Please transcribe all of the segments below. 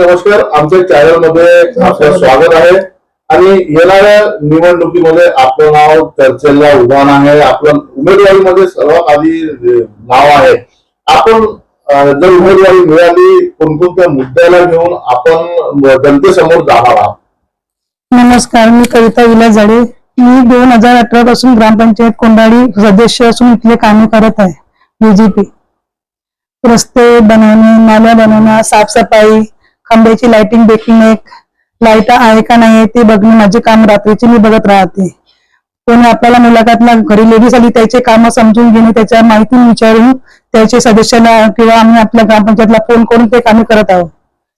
नमस्कार. आमच्या चॅनलमध्ये आपलं स्वागत आहे. आणि येणाऱ्या निवडणुकीमध्ये आपलं नाव चर्चेला उभान आहे. आपलं उमेदवारीमध्ये सर्वात आधी नाव आहे. आपण जर उमेदवारी मिळाली कोणकोणत्या मुद्द्याला घेऊन आपण जनतेसमोर जाणार आहोत? नमस्कार मी कविता विलास झाडे मी दोन हजार अठरा पासून ग्रामपंचायत कोंडाळी सदस्य असून इथले कामे करत आहे. बीजेपी रस्ते बनवणे नाल्या बनवणं साफसफाई खांब्याची लाइटिंग बेकिंग एक लाइट आहे का नाही ते बघणे माझे काम रात्रीचे मी बघत राहते. कोणी आपल्याला मुलाखतला घरी लेडीज आली त्याचे काम समजून घेणे त्याच्या माहिती विचारून त्याचे सदस्याला किंवा आम्ही आपल्या ग्रामपंचायतला फोन करून ते कामे करत आहोत.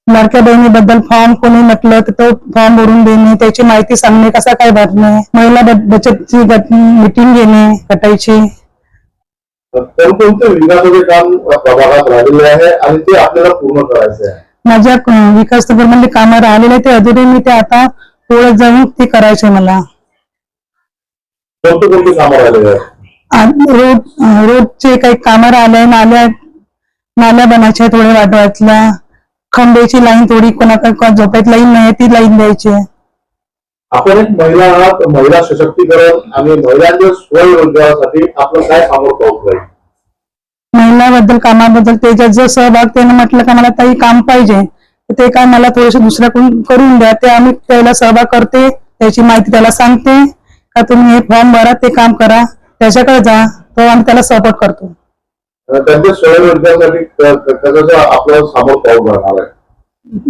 लाडक्या बहिणीबद्दल फॉर्म कोणी म्हटलं तर तो फॉर्म भरून देणे त्याची माहिती सांगणे कसा काय भरणे महिला बचत बचतची मिटिंग घेणे गटायची. कोणकोणते विकासाचे काम प्रभागात राहिलेले आहे आणि ते आपल्याला पूर्ण करायचे आहे? माझ्या विकास म्हणजे कामं राहिलेले ते अधुरे मी ते आता पुढे जाऊन ते करायचे मला. कोणते कोणते कामं राहिलेले आहेत? आ- रोड रोडचे काही कामं राहिले नाल्या नाल्या बनायच्या थोडे वाटवायला खंबेची लाईन थोडी कोणाकडे झोपायत लाईन नाही ती लाईन द्यायची आपण एक महिला आहात महिला सशक्तीकरण आणि महिलांच्या स्वयंरोजगारासाठी आपलं काय सामोरं पाऊल राहील महिलाबद्दल कामाबद्दल त्याच्यात जर सहभाग त्यानं म्हटलं का मला ताई काम पाहिजे तर ते काय मला थोडेसे दुसऱ्याकडून करून द्या. ते आम्ही त्याला सहभाग करते त्याची माहिती त्याला सांगते का तुम्ही हे फॉर्म भरा ते काम करा त्याच्याकडे जा तो आम्ही त्याला सपोर्ट करतो. त्यांच्या स्वयंरोजगारासाठी सामोर पाऊल राहणार आहे.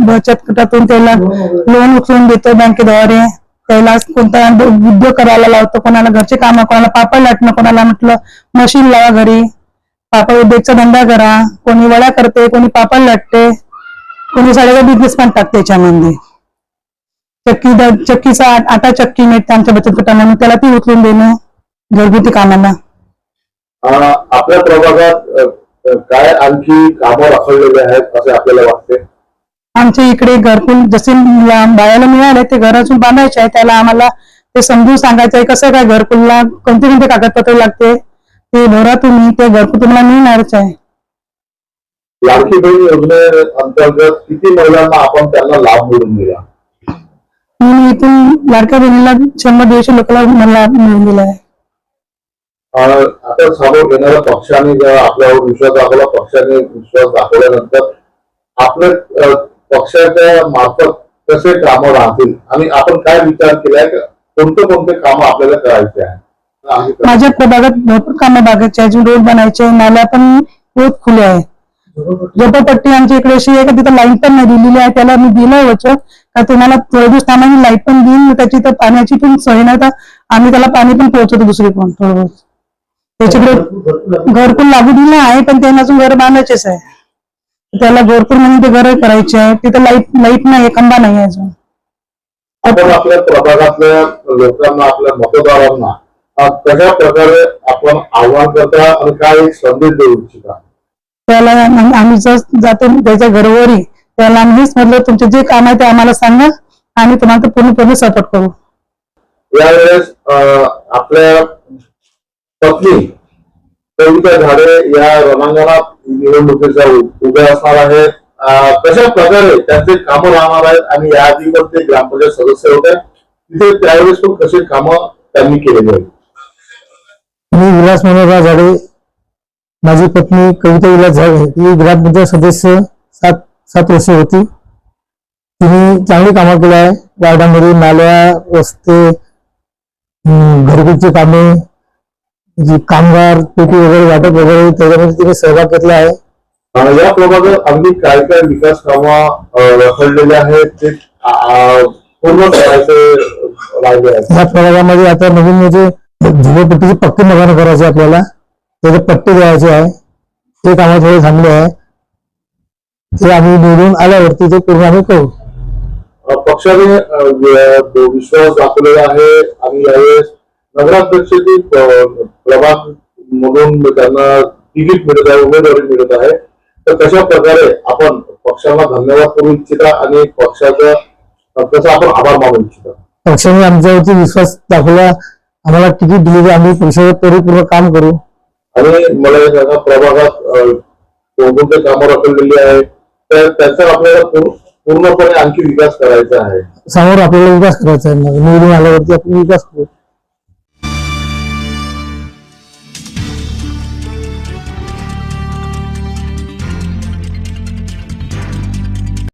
बचत गटातून त्याला लोन उचलून देतो बँकेद्वारे. त्याला कोणता उद्योग करायला लावतो कोणाला घरचे काम कोणाला पापड लाटणं कोणाला म्हटलं मशीन लावा घरी. पापड उद्योगचा धंदा करा कोणी वड्या करते कोणी पापड लाटते कोणी साड्याचा बिझनेस पण टाकते त्याच्यामध्ये चक्की चक्कीचा आट- आटा चक्की मिळते आमच्या बचत गटामध्ये त्याला ती उचलून देणं घरगुती कामाला अं, आपल्या प्रभागात काय आणखी कामं रखडलेले आहेत असे आपल्याला वाटते? आमच्या इकडे घरकुल जसे बायाला मिळाले ते घर अजून बांधायचे आहे त्याला आम्हाला ते समजून सांगायचं आहे कसं काय घरकुलला कोणते कोणते कागदपत्र लागते? ते भरा तुम्ही ते घरकुल तुम्हाला मिळणारच आहे. लाडकी बहीण योजने अंतर्गत किती महिलांना आपण त्यांना लाभ मिळून दिला? म्हणून इथून लाडक्या बहिणीला शंभर दीडशे लोकांना मला मिळून दिला आहे. अं, आता समोर येणाऱ्या पक्षाने जर आपल्यावर विश्वास दाखवला पक्षाने विश्वास दाखवल्यानंतर आपल्या अं, पक्षाच्या मार्फत कसे कामं राहतील आणि आपण काय विचार केलाय? का कोणते कोणते कामं आपल्याला करायचे आहे. माझ्या प्रभागात भरपूर कामं बागायचे अजून रोड बनायचे नाल्या पण रोज खुले आहे झोपडपट्टी आमच्या इकडे अशी आहे का तिथं लाइट पण नाही दिलेली आहे त्याला मी दिलं होतं. का तुम्हाला थोडे दिवस थांबा लाइट पण देईन त्याची तर पाण्याची पण सोय नाही तर आम्ही त्याला पाणी पण पोहोचवतो पण थोडं त्याच्याकडे त्याच्याकडे पण लागू दिलं आहे पण त्यांना अजून घर बांधायचेच आहे. त्याला घरकुल म्हणून ते घर करायचे आहे तिथं लाइट लाइट नाही खंबा नाही अजून. आपण आपल्या प्रभागातल्या लोकांना आपल्या मतदारांना कशा प्रकारे आपण आव्हान करता आणि काय संदेश देऊ इच्छिता? त्याला आम- आम्ही जर जातो त्याच्या घरोघरी त्याला आम्ही हेच म्हटलं तुमचे जे काम आहे ते आम्हाला सांगा आम्ही तुम्हाला पूर्णपणे सपोर्ट करू. यावेळेस आपल्या पत्नी कविता झाडे या रणांगणात निवडणुकीच्या उ- उभ्या असणार आहेत. अं, कशा प्रकारे त्यांचे कामं राहणार आहेत आणि या आधी पण ते ग्रामपंचायत सदस्य होते तिथे त्यावेळेस पण कसे कामं त्यांनी केलेली आहेत? मी विलास मनोहरराव झाडे माझी पत्नी कविता विलास झाडे ही ग्रामपंचायत सदस्य सात सात वर्ष होती. तिने चांगली कामं केली आहे. वार्डामध्ये नाल्या रस्ते हम्म, घरगुतीची कामे जी कामगार पेटी वगैरे वाटप वगैरे त्याच्यामध्ये तिने सहभाग घेतला आहे. या प्रभागात अगदी काय काय विकास कामं रखडलेले आहेत ते पूर्ण करायचे आहेत? या प्रभागामध्ये आता नवीन म्हणजे झुलेपट्टीची पक्की मकानं करायची आपल्याला त्याचे पट्टे द्यायचे आहे ते कामं थोडे थांबले आहे. ते आम्ही निवडून आल्यावरती ते पूर्ण आम्ही करू. पक्षाने विश्वास दाखवलेला आहे आणि यावेळेस नगराध्यक्षाची प्रभाग म्हणून त्यांना तिकीट मिळत आहे उमेदवारी मिळत आहे. तर कशा प्रकारे आपण पक्षाला धन्यवाद करू इच्छिता आणि पक्षाचा आपण आभार मानू इच्छिता? पक्षाने आमच्यावरती विश्वास दाखवला आम्हाला तिकीट दिली आम्ही परिपूर्ण काम करू. आणि मला हे सांगा प्रभागात अं, कोणकोणते कामं रखडलेली आहे तर त्याचा आपल्याला पूर्ण पूर्णपणे आणखी विकास करायचा आहे. समोर आपल्याला विकास करायचा आहे. निवडून आल्यावरती आपण विकास करू.